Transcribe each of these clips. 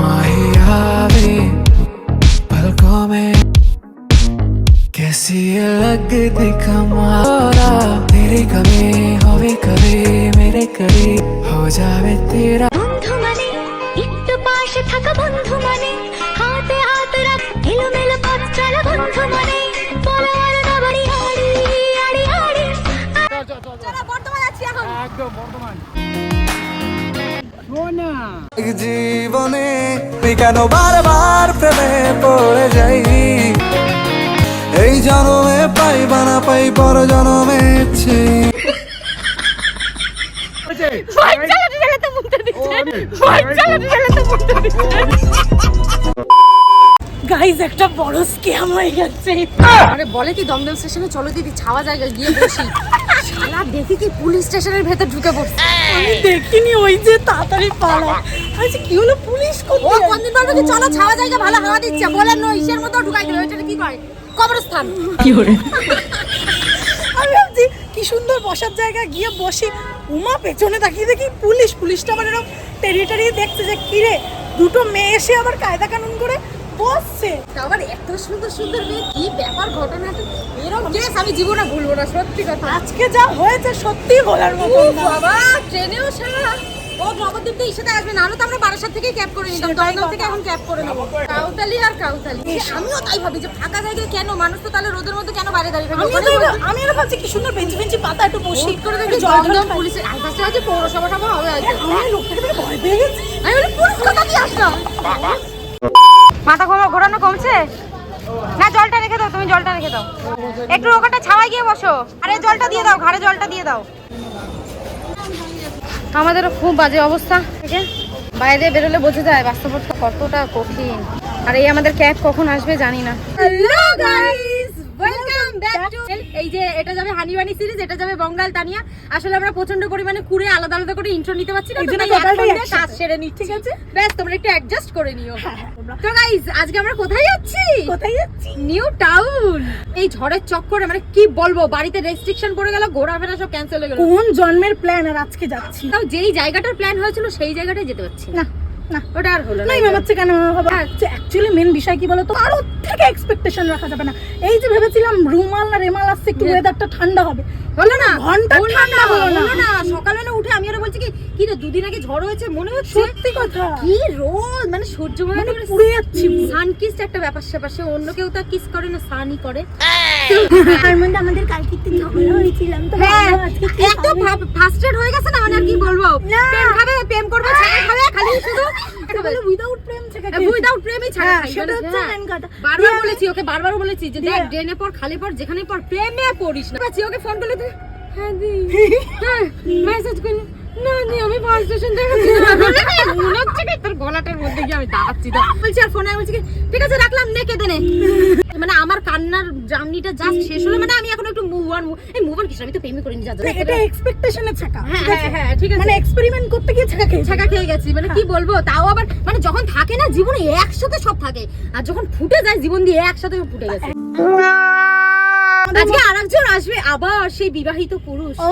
माहियावी पलकों में कैसी ये लगती कमारा तेरी कमी होवे कभी मेरे करीब हो जावे तेरा বন্ধু মানে একটু পাশে থাকা বন্ধু মানে জীবনে তুই কেন বারবার প্রেমে পড়ে যাই? এই জনমে পাই বানা পাই পর জনমে ছি- বাইক চালাতে চালাতে মুখটা দিচ্ছে। বাইক চালাতে চালাতে মুখটা দিচ্ছে। গাইজ একটা বড় স্ক্যাম হয়ে গেছে। আরে বলে কি দমদম স্টেশনে? চলো দিদি ছাওয়া জায়গায় গিয়ে বসি। শালা দেখি কি পুলিশ স্টেশনের ভেতর ঢুকে পড়ছে। আমি দেখিনি ওই যে তাড়াতাড়ি পালা। আচ্ছা কি হলো পুলিশ ও কোনদিন বলবে কি? চলো ছাওয়া জায়গা ভালো হাওয়া দিচ্ছে। বলে নই ইসের মতো ঢুকাই দেবে ওইটা কি করে কবরস্থান। আমি ভাবছি কি সুন্দর বসার জায়গা গিয়ে বসি। উমা পেছনে তাকিয়ে দেখি পুলিশ। পুলিশটা আমার এরকম টেরিয়ে দেখছে যে কিরে দুটো মেয়ে এসে আবার কায়দা কানুন করে বসছে। আবার এত সুন্দর সুন্দর মেয়ে কি ব্যাপার ঘটনাটা? এরকম কেস আমি জীবনে ভুলবো না সত্যি কথা। আজকে যা হয়েছে সত্যি বলার মতো বাবা ট্রেনেও সারা ও নবদ্বীপ তো ইসাতে আসবে না হলে তো আমরা বারাসাত থেকেই ক্যাব করে নিতাম দমদম থেকে এখন ক্যাব করে নেব। কাউতালি আর কাউতালি। আমিও তাই ভাবি যে ফাঁকা জায়গায় কেন? মানুষ তো তাহলে রোদের মধ্যে কেন বাইরে দাঁড়িয়ে থাকবে? আমি এর ভাবছি কি সুন্দর বেঞ্চি বেঞ্চি পাতা একটু বসি। করে দেখি দমদম পুলিশের আশপাশে আছে পৌরসভা সভা হবে হয়তো। আমি লোকটাকে ভয় পেয়ে গেছি। আমি বলি পুলিশ কথা দিয়ে আসলাম মাথা ঘোরা, ঘোরানো কমছে? না, জলটা রেখে দাও, তুমি জলটা রেখে দাও। একটু ওখানটা ছাওয়াই গিয়ে বসো। আরে, জলটা দিয়ে দাও, ঘাড়ে জলটা দিয়ে দাও। আমাদেরও খুব বাজে অবস্থা। থেকে বাইরে বেরোলে বোঝা যায় বাস্তবতা কতটা কঠিন। আর এই আমাদের ক্যাব কখন আসবে জানি না hello guys welcome back to এই যে এটা যাবে হানিবানি সিরিজ এটা যাবে বঙ্গাল তানিয়া। আসলে আমরা প্রচণ্ড পরিমাণে কুড়ে আলাদা আলাদা করে ইন্ট্রো নিতে পারছি না তো কাজ সেরে নিচ্ছি। ঠিক আছে। ব্যাস তোমরা একটু অ্যাডজাস্ট করে নিও। তো গাইস আজকে আমরা কোথায় যাচ্ছি? কোথায় যাচ্ছি? নিউ টাউন এই ঝড়ের চক্করে মানে কি বলব বাড়িতে রেস্ট্রিকশন পড়ে গেল ঘোরাফেরা সব ক্যান্সেল হয়ে গেল। কোন জন্মের প্ল্যান আর আজকে যাচ্ছি? তাও যেই জায়গাটার প্ল্যান হয়েছিল সেই জায়গাটায় যেতে পারছি না। না ওটা আর হলো না। ভাবাচ্ছে কেন? অ্যাকচুয়ালি মেন বিষয় কি বলতো? কারোর থেকে এক্সপেকটেশন রাখা যাবে না। এই যে ভেবেছিলাম রুমাল না রেমাল আসছে একটু হ্যাঁ। ওয়েদারটা ঠান্ডা হবে। হলো না? ঘণ্টা ঠান্ডা হলো না। না? সকালবেলা উঠে আমি আরও বলছি কি কি রে দুদিন আগে ঝড় হয়েছে মনে হচ্ছে? সত্যি কথা। কি রোদ? মানে সহ্য মনে মানে পুড়ে যাচ্ছি। সান কিস একটা ব্যাপার স্যাপার। সে অন্য কেউ তো কিস করে না সানই করে। তার মধ্যে আমাদের কালকে একটু ঝগড়া হয়েছিলাম তো হ্যাঁ। আজকে এত। ফাস্টেড হয়ে গেছে না মানে আর কি বলব? প্রেম খাবে প্রেম করবে ছাড়া খাবে খালি শুধু এটা বলে উইদাউট প্রেম থেকে উইদাউট প্রেমই ছাড়া হ্যাঁ, খাই সেটা মানে, হচ্ছে হ্যাঁ। বারবার বলেছি ওকে বারবার বলেছি যে দেখ ড্রেনে পর খালি পর যেখানে পর প্রেমে পড়িস না। ওকে ফোন করলে তুই, হ্যাঁ দি। হ্যাঁ মেসেজ করি না দি আমি ফার্স্ট স্টেশন দেখাচ্ছি মনে হচ্ছে কি তোর গলাটার মধ্যে গিয়ে আমি দাঁড়াচ্ছি তো বলছি আর ফোনে বলছি ঠিক আছে রাখলাম নে কেঁদে নে। মানে আমার কান্নার জার্নিটা জাস্ট শেষ হলো মানে আমি এখন একটু মুভ অন এই মুভ অন কিছু আমি তো প্রেমই করিনি যা যা। এটা এক্সপেকটেশনের ছাকা হ্যাঁ হ্যাঁ হ্যাঁ ঠিক আছে। মানে এক্সপেরিমেন্ট করতে গিয়ে ছাকা খেয়ে গেছি মানে কি বলব তাও আবার মানে যখন থাকে না জীবনে একসাথে সব থাকে। আর যখন ফুটে যায় জীবন দিয়ে একসাথে ফুটে গেছে। আজকে আরেকজন আসবে আবার সেই বিবাহিত পুরুষ। ও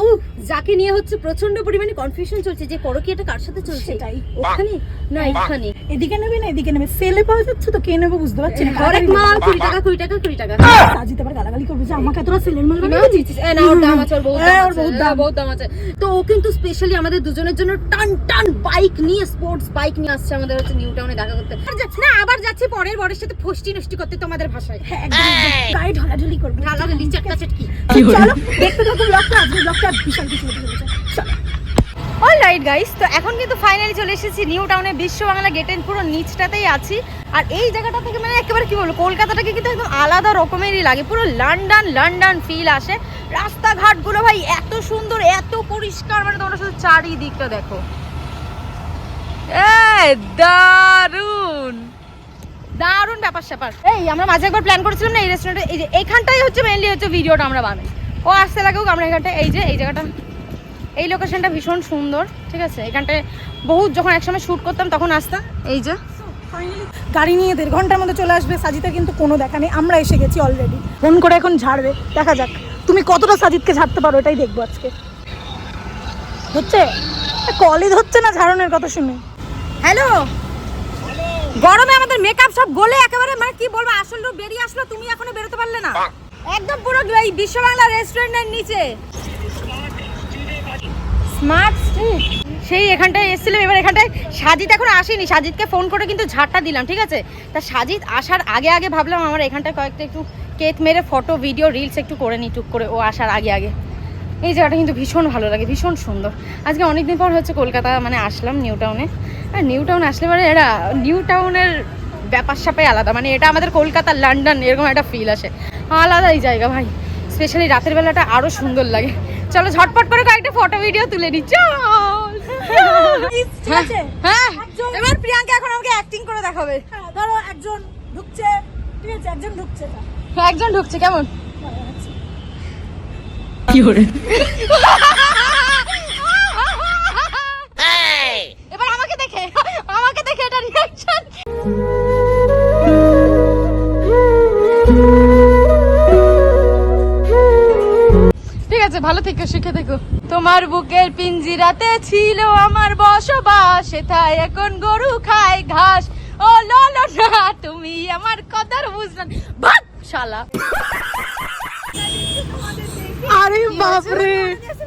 যাকে নিয়ে হচ্ছে প্রচণ্ড পরিমাণে কনফিউশন চলছে যে পরকীয়াটা কার সাথে চলছে? সেটাই। ওখানে? না এখানে। এদিকে নেবে না এদিকে নেবে। সেলে পাওয়া যাচ্ছে তো কে নেবে বুঝতে পারছি না। হরেক মাল কুড়ি টাকা কুড়ি টাকা কুড়ি টাকা। সাজিতে আবার গালাগালি করবে যে আমাকে তোরা সেলের মাল না, বানিয়ে দিচ্ছিস। না, ওর দাম আছে, ওর বহুত হ্যাঁ, দাম আছে, বহুত হ্যাঁ, দাম। বহুত দাম আছে। তো ও কিন্তু স্পেশালি আমাদের দুজনের জন্য টান টান বাইক নিয়ে স্পোর্টস বাইক নিয়ে আসছে আমাদের হচ্ছে নিউ টাউনে দেখা করতে। আর যাচ্ছি না আবার যাচ্ছি পরের বরের সাথে ফষ্টি নষ্টি করতে তোমাদের ভাষায়। হ্যাঁ একদম। গায়ে ঢলাঢলি করবে। ঢালাঢালি চাটকা চাটকি চলো দেখতে থাকো ব্লগটা আজকে ব্লগটা বিশাল। অলরাইট গাইস তো এখন কিন্তু ফাইনালি চলে এসেছি নিউ টাউনে বিশ্ব বাংলা গেটের পুরো নিচটাতেই আছি। আর এই জায়গাটা থেকে মানে একেবারে কি বলব, কলকাতাটাকে কিন্তু একদম আলাদা রকমেরই লাগে। পুরো লন্ডন লন্ডন ফিল আসে। রাস্তাঘাটগুলো ভাই এত সুন্দর, এত পরিষ্কার মানে তোমরা শুধু চারিদিকটা দেখো। দারুণ দারুণ! ব্যাপার স্যাপার এই, আমরা মাঝে একবার প্ল্যান করেছিলাম না এই রেস্টুরেন্টে এই যে এইখানটাই হচ্ছে মেনলি হচ্ছে ভিডিওটা আমরা বানাই। ও আসতে লাগুক আমরা এখানটা এই যে, এই জায়গাটা। এই লোকেশনটা ভীষণ সুন্দর, ঠিক আছে? এখানটায় বহুত যখন একসময় শ্যুট করতাম, তখন আসতাম এই যে। গাড়ি নিয়ে দেড় ঘণ্টার মধ্যে চলে আসবে, সাজিদের কিন্তু কোনো দেখা নেই। আমরা এসে গেছি অলরেডি ফোন করে এখন ঝাড়বে, দেখা যাক। তুমি কতটা সাজিদকে ঝাড়তে পারো, এটাই দেখব আজকে। হচ্ছে? কলই হচ্ছে না ঝাড়নের কথা শুনে? হ্যালো গরমে আমাদের মেকআপ সব গলে একেবারে মানে কি বলব, আসল বেরিয়ে আসলো, তুমি এখনও বেরোতে পারলে না। একদম পুরো এই বিশ্ব বাংলা রেস্টুরেন্টের নিচে। স্মার্ট স্ট্রিট সেই এখানটায় এসেছিলাম, এবার এখানটায় সাজিদ এখন আসেনি। সাজিদকে ফোন করে কিন্তু ঝাড়টা দিলাম, ঠিক আছে? তা সাজিদ আসার আগে আগে ভাবলাম আমার এখানটায় কয়েকটা একটু কেক মেরে ফটো, ভিডিও রিলস একটু করে নিই টুক করে। ও আসার আগে আগে। এই জায়গাটা কিন্তু ভীষণ ভালো লাগে, ভীষণ সুন্দর। আজকে অনেকদিন পর হচ্ছে কলকাতা মানে আসলাম নিউ টাউনে। আর নিউ টাউন আসলে মানে এরা, নিউ টাউনের ব্যাপার স্যাপাই আলাদা। মানে এটা আমাদের কলকাতা লন্ডন এরকম একটা ফিল আসে। আলাদাই জায়গা ভাই। স্পেশালি রাতের বেলাটা আরও সুন্দর লাগে। চলো ঝটপট করে কয়েকটা ফটো ভিডিও তুলে নি হ্যাঁ একজন- এবার প্রিয়াঙ্কা এখন আমাকে অ্যাক্টিং করে দেখাবে। হ্যাঁ, ধরো একজন ঢুকছে। ঠিক আছে একজন ঢুকছে। একজন ঢুকছে কেমন? এবার ভালো থেকো শিখে থেকো। তোমার বুকের পিঞ্জিরাতে ছিল আমার বসবাস সেথায় এখন গরু খায় ঘাস। ও ললো না তুমি আমার কথার বুঝলেন ভাত শালা। আরে বাপরে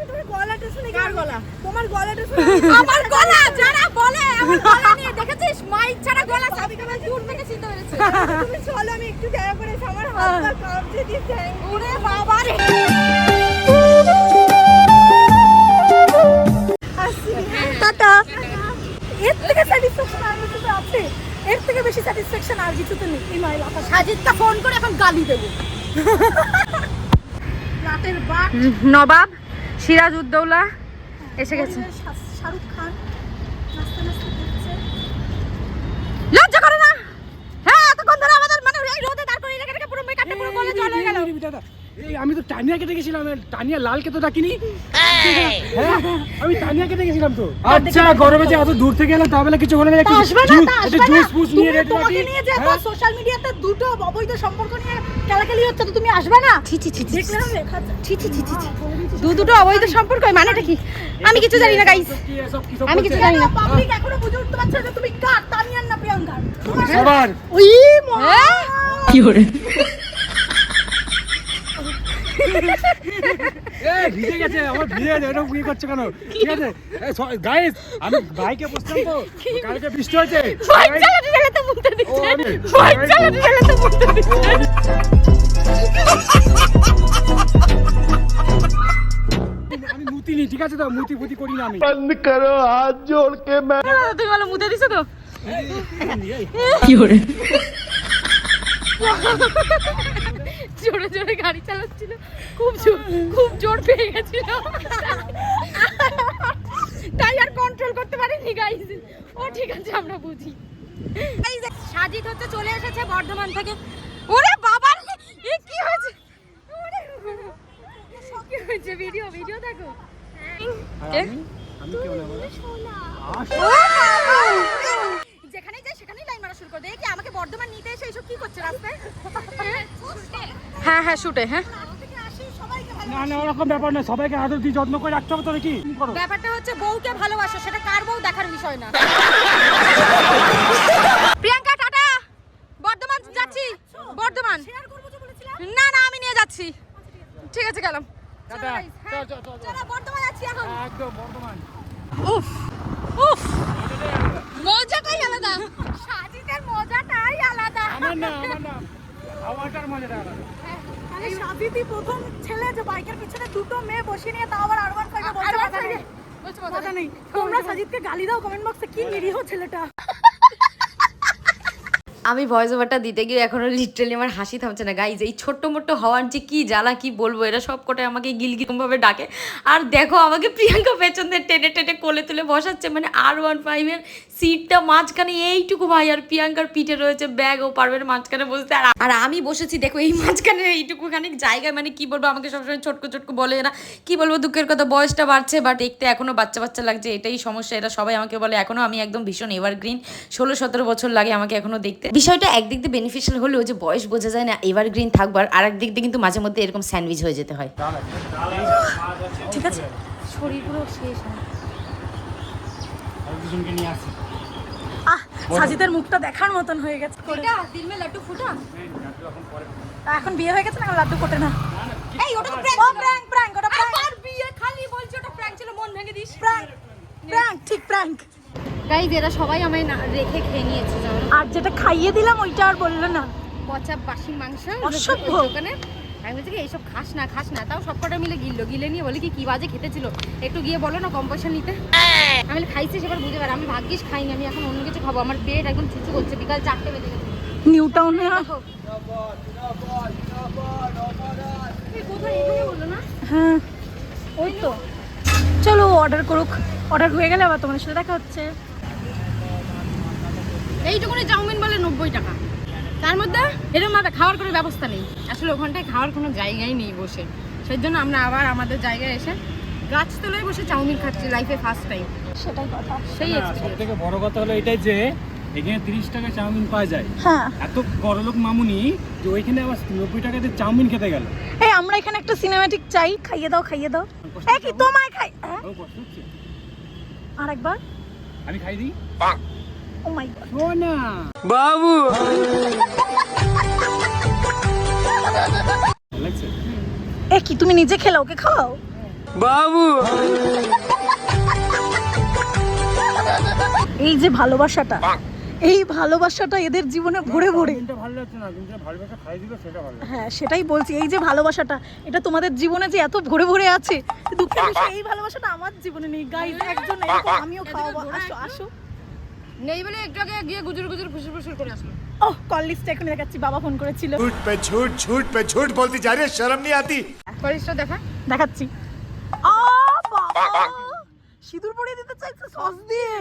তোমার গলাটা শুনে কার গলা? তোমার গলাটা শুনে আমার গলা যারা বলে আমার গলা নিয়ে দেখেছিস? মাইক ছাড়া গলা সাবিকা মাইক দূর থেকে চিনতে পেরেছে। তুমি চলো আমি একটু জায়গা করে আমার হাত পা কাঁপছে ওরে বাবা রে টাটা এর থেকে স্যাটিসফ্যাকশন আর কিছুতে আছে। এর থেকে বেশি স্যাটিসফ্যাকশন আর কিছুতে নেই। এই মাইল আকাশ সাজিদকে ফোন করে এখন গালি দেবো। রাতের বাঘ নবাব সিরাজ উদ্দৌলা এসে গেছে। শাহরুখ খান নাচতে নাচতে ঘুরছে লজ্জা করে না হ্যাঁ এতক্ষণ ধরে আমাদের মানে এই রোদে দাঁড় করে রেখে রেখে পুরো মেকআপটা পুরো গলে জল হয়ে গেল দাদা এই আমি তো টানিয়াকে দেখেছিলাম টানিয়া লালকে তো ডাকিনি। হ্যাঁ আমি টানিয়াকে দেখেছিলাম তো। আচ্ছা গরমে যে এত দূর থেকে এলাম তাহলে কিছু হলো না তা আসবে না তা আসবে না। জুস ফুস নিয়ে রেডি তোমাকে নিয়ে যে সোশ্যাল মিডিয়াতে দুটো অবৈধ সম্পর্ক নিয়ে কেলাকেলি হচ্ছে তো তুমি আসবে না? ছি ছি ছি ছি দেখলে না লেখা আছে। ছি ছি ছি ছি ছি। দু দুটো অবৈধ সম্পর্ক মানেটা কি? আমি কিছু জানি না গাইস আমি কিছু জানি না। পাবলিক এখনও বুঝে উঠতে পারছে না তুমি কার তানিয়ার না প্রিয়াঙ্কার? সবার। ওই মা হ্যাঁ? এ ভিজে গেছে আমার ভিজে গেছে এরকম কি করছে কেন? ঠিক আছে? গাইস আমি বাইকে বসতাম তো কালকে বৃষ্টি হয়েছে। বাইক চালাতে চালাতে মুখটা দিচ্ছে ও, আমি- বাইক চালাতে চালাতে মুখটা দিচ্ছে। আমি মুতিনি ঠিক আছে তো? মুতি ফুতি করি না আমি। তুমি বলো মুতে দিছো তো? জোরে জোরে গাড়ি চালাচ্ছিল। খুব জোর খুব জোর পেয়ে গেছিল। তাই আর কন্ট্রোল করতে পারিনি গাইজ ও, ঠিক আছে, আমরা বুঝি। সাজিত হচ্ছে চলে এসেছে বর্ধমান থেকে। ওরে বাবা রে, এ কি হয়েছে ওরে বাবা, কি হয়েছে ভিডিও ভিডিও দেখো কে? আমি কেউ না বলো। ও বাবা! যেখানেই যাই সেখানেই লাইন মারা শুরু করে দেয় কি আমাকে বর্ধমান নিতে এসে এইসব কি করছে রাস্তায় হ্যাঁ হ্যাঁ হ্যাঁ? না না ওরকম ব্যাপার না সবাইকে আদর দিয়ে যত্ন করে রাখতে হবে তো নাকি ব্যাপারটা হচ্ছে বউকে ভালোবাসো সেটা কার বউ দেখার বিষয় না প্রিয়াঙ্কা টাটা বর্ধমান যাচ্ছি বর্ধমান না না আমি নিয়ে যাচ্ছি ঠিক আছে গেলাম টাটা চল চল চল চল। চলো বর্ধমান যাচ্ছি এখন একদম বর্ধমান উফ উফ মজাটাই আলাদা সাজিদের মজাটাই আলাদা আমার না আমার না আমারটার মজাটা আলাদা আরে সাবিতি প্রথম ছেলে যে বাইকের পিছনে দুটো মেয়ে বসিয়ে নিয়ে তাও আবার আর খাইবে বলছে মাথা নেই। তোমরা সাজিদকে গালি দাও কমেন্ট বক্সে কি নিরীহ ছেলেটা। আমি ভয়েস ওভারটা দিতে গিয়ে এখনও লিটারালি আমার হাসি থামছে না। গাইজ এই ছোট্ট মোট্ট হওয়ার যে কি জ্বালা, কি বলব, এরা সব কটায় আমাকে গিলগিরম ভাবে ডাকে। আর দেখো, আমাকে প্রিয়াঙ্কা পেছন দিয়ে টেনে টেনে কোলে তুলে বসাচ্ছে। মানে আর ওয়ান ফাইভের সিটটা মাঝখানে এইটুকু ভাই, আর প্রিয়াঙ্কার পিঠে রয়েছে ব্যাগ ও পারবের মাঝখানে বসতে। আর আর আমি বসেছি, দেখো, এই মাঝখানে এইটুকু খানিক জায়গায়। মানে কি বলব, আমাকে সবসময় ছোটকো ছোটকো বলে না। কি বলব, দুঃখের কথা, বয়সটা বাড়ছে বাট দেখতে এখনও বাচ্চা বাচ্চা লাগছে, এটাই সমস্যা। এরা সবাই আমাকে বলে, এখনও আমি একদম ভীষণ এভারগ্রিন ষোলো সতেরো বছর লাগে আমাকে এখনও দেখতে। বিষয়টা একদিক দিয়ে বেনিফিশিয়াল হলেও যে বয়স বোঝা যায় না এভারগ্রিন থাকবার আর একদিক দিয়ে কিন্তু মাঝে মধ্যে এরকম স্যান্ডউইচ হয়ে যেতে হয়। ঠিক আছে। শরীর পুরো শেষ আর দুজনকে নিয়ে আসি। আহ সাজিদের মুখটা দেখার মতন হয়ে গেছে। লাড্ডু ফুটা। এখন বিয়ে হয়ে গেছে না এখন লাড্ডু ফোটে না? এই ওটা তো ও প্র্যাঙ্ক প্র্যাঙ্ক ওটা প্র্যাঙ্ক আমার বিয়ে খালি বলছে ওটা প্র্যাঙ্ক ছিল মন ভেঙে দিস। প্র্যাঙ্ক প্র্যাঙ্ক ঠিক প্র্যাঙ্ক গাইজ এরা সবাই আমায় না রেখে খেয়ে নিয়েছে জানো? আর যেটা খাইয়ে দিলাম ওইটা আর বলল না। পচা বাসি মাংস অসভ্য। দোকানে। আমি বলছি কি এইসব খাস না খাস না। তাও সব কটা মিলে গিললো। গিলে নিয়ে বলে কি কি বাজে খেতেছিল একটু গিয়ে বলো না কম পয়সা নিতে। আমি খাইছি সেবার বুঝে পার আমি ভাগ্যিস খাইনি আমি এখন অন্য কিছু খাব। আমার পেট একদম চুচু করছে বিকাল চারটে বেজে গেছে। নিউ টাউনে হ্যাঁ ওই তো। চলো অর্ডার করুক। অর্ডার হয়ে গেলে আবার তোমার সাথে দেখা হচ্ছে। এইটুকুনি চাউমিন বলে নব্বই টাকা। তার মধ্যে এরকম ভাবে খাওয়ার কোনো ব্যবস্থা নেই। আসলে ওখানটায় খাওয়ার কোনো জায়গাই নেই বসে। সেই জন্য আমরা আবার আমাদের জায়গায় এসে গাছতলায় বসে চাউমিন খাচ্ছি লাইফে ফার্স্ট টাইম সেটাই কথা। সেই সব থেকে বড় কথা হলো এটাই যে এখানে তিরিশ টাকা চাউমিন পাওয়া যায়। হ্যাঁ। এত বড়লোক মামুনি যে ওইখানে আবার নব্বই টাকাতে চাউমিন খেতে গেল। এই আমরা এখানে একটা সিনেমাটিক চাই। খাইয়ে দাও খাইয়ে দাও। এই কি তোমায় খাই? হ্যাঁ? হচ্ছে আরেকবার। আমি খাই দিই? ও মাই গড সোনা বাবু! এ কি তুমি নিজে খেলা ওকে খাও বাবু! এই যে ভালোবাসাটা এই ভালোবাসাটা এদের জীবনে ভরে ভরে। চাউমিনটা ভালো লাগছে না তুমি যে ভালোবাসা খাই দিবে সেটা ভালো লাগছে। হ্যাঁ সেটাই বলছি এই যে ভালোবাসাটা এটা তোমাদের জীবনে যে এত ভরে ভরে আছে দুঃখের বিষয় এই ভালোবাসাটা আমার জীবনে নেই। গাইজ একজন আমিও খাওয়াবো। আসো আসো। নেই বলে একটু আগে গিয়ে গুজুর গুজুর ফুসুর ফুসুর করে আসলো ওহ কল লিস্টে এখন দেখাচ্ছি বাবা ফোন করেছিল झूठ पे झूठ झूठ पे झूठ बोलती जा रही है शर्म नहीं आती কলিসটা দেখা দেখাচ্ছি আ বাবা সিঁদুর পরিয়ে দিতে চাইছে সস দিয়ে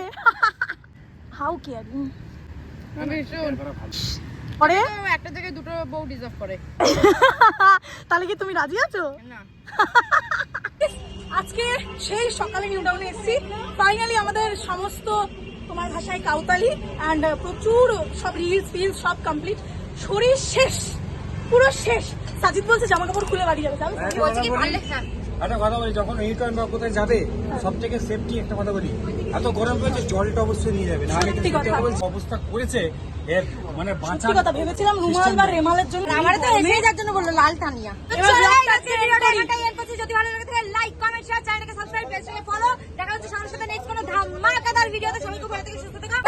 হাউ কেয়ারিং আমি ভীষণ পরে একটা জায়গায় দুটো বউ ডিজার্ভ করে তাহলে কি তুমি রাজি আছো না আজকে সেই সকালে নিউ টাউনে এসেছি ফাইনালি আমাদের সমস্ত তোমার ভাষায় কাউতালি অ্যান্ড প্রচুর সব রিলস ফিলস সব কমপ্লিট শরীর শেষ পুরো শেষ। সাজিদ বলছে জামা কাপড় খুলে বাড়ি যাবে বলছি কি একটা কথা বলি যখন রিটার্ন বা কোথায় যাবে সব থেকে সেফটি একটা কথা বলি। এত গরম পড়েছে জলটা অবশ্যই নিয়ে যাবে। না সত্যি কথা। অবস্থা করেছে এর মানে বাঁচার কথা ভেবেছিলাম রুমাল বা রেমালের জন্য আমার তো এসে জন্য বলল লাল টানিয়া যদি ভালো লাগে শেয়ার চ্যানেলকে সাবস্ক্রাইব পেজটাকে ফলো দেখা হচ্ছে সবার সাথে নেক্সট কোনো ধামাকাদার ভিডিওতে সবাইকে ভালো থেকে, সুস্থ থাকা।